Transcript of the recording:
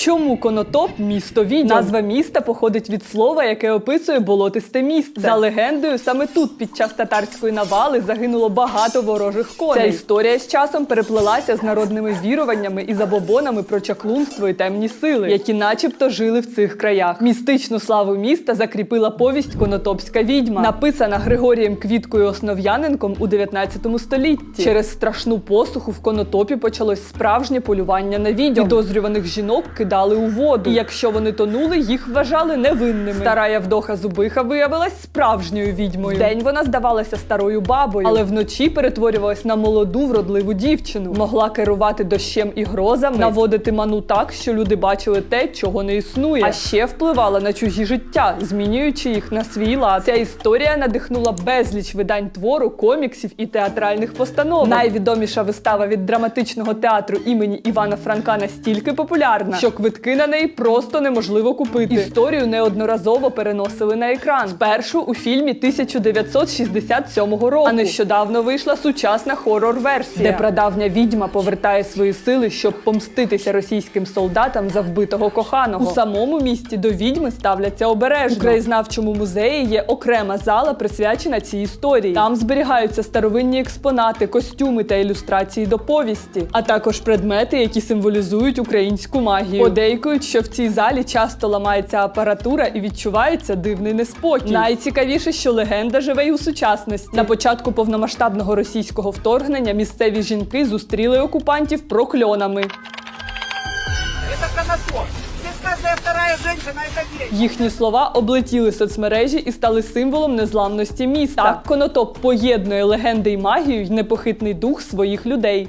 Чому Конотоп місто відьом? Назва міста походить від слова, яке описує болотисте місце. За легендою, саме тут під час татарської навали загинуло багато ворожих коней. Ця історія з часом переплелася з народними віруваннями і забобонами про чаклунство і темні сили, які начебто жили в цих краях. Містичну славу міста закріпила повість Конотопська відьма, написана Григорієм Квіткою Основ'яненком у 19 столітті. Через страшну посуху в Конотопі почалось справжнє полювання на відьом. Підозрюваних жінок кидали у воду. І якщо вони тонули, їх вважали невинними. Стара Явдоха Зубиха виявилась справжньою відьмою. Вдень вона здавалася старою бабою, але вночі перетворювалась на молоду вродливу дівчину. Могла керувати дощем і грозами, наводити ману так, що люди бачили те, чого не існує. А ще впливала на чужі життя, змінюючи їх на свій лад. Ця історія надихнула безліч видань твору, коміксів і театральних постанов. Найвідоміша вистава від драматичного театру імені Івана Франка настільки популярна, що квитки на неї просто неможливо купити. Історію неодноразово переносили на екран. Спершу у фільмі 1967 року. А нещодавно вийшла сучасна хорор-версія, де прадавня відьма повертає свої сили, щоб помститися російським солдатам за вбитого коханого. У самому місті до відьми ставляться обережно. У краєзнавчому музеї є окрема зала, присвячена цій історії. Там зберігаються старовинні експонати, костюми та ілюстрації до повісті, а також предмети, які символізують українську магію. Подейкують, що в цій залі часто ламається апаратура і відчувається дивний неспокій. Найцікавіше, що легенда живе й у сучасності. На початку повномасштабного російського вторгнення місцеві жінки зустріли окупантів прокльонами. Їхні слова облетіли соцмережі і стали символом незламності міста. Так, конотоп поєднує легенди й магію й непохитний дух своїх людей.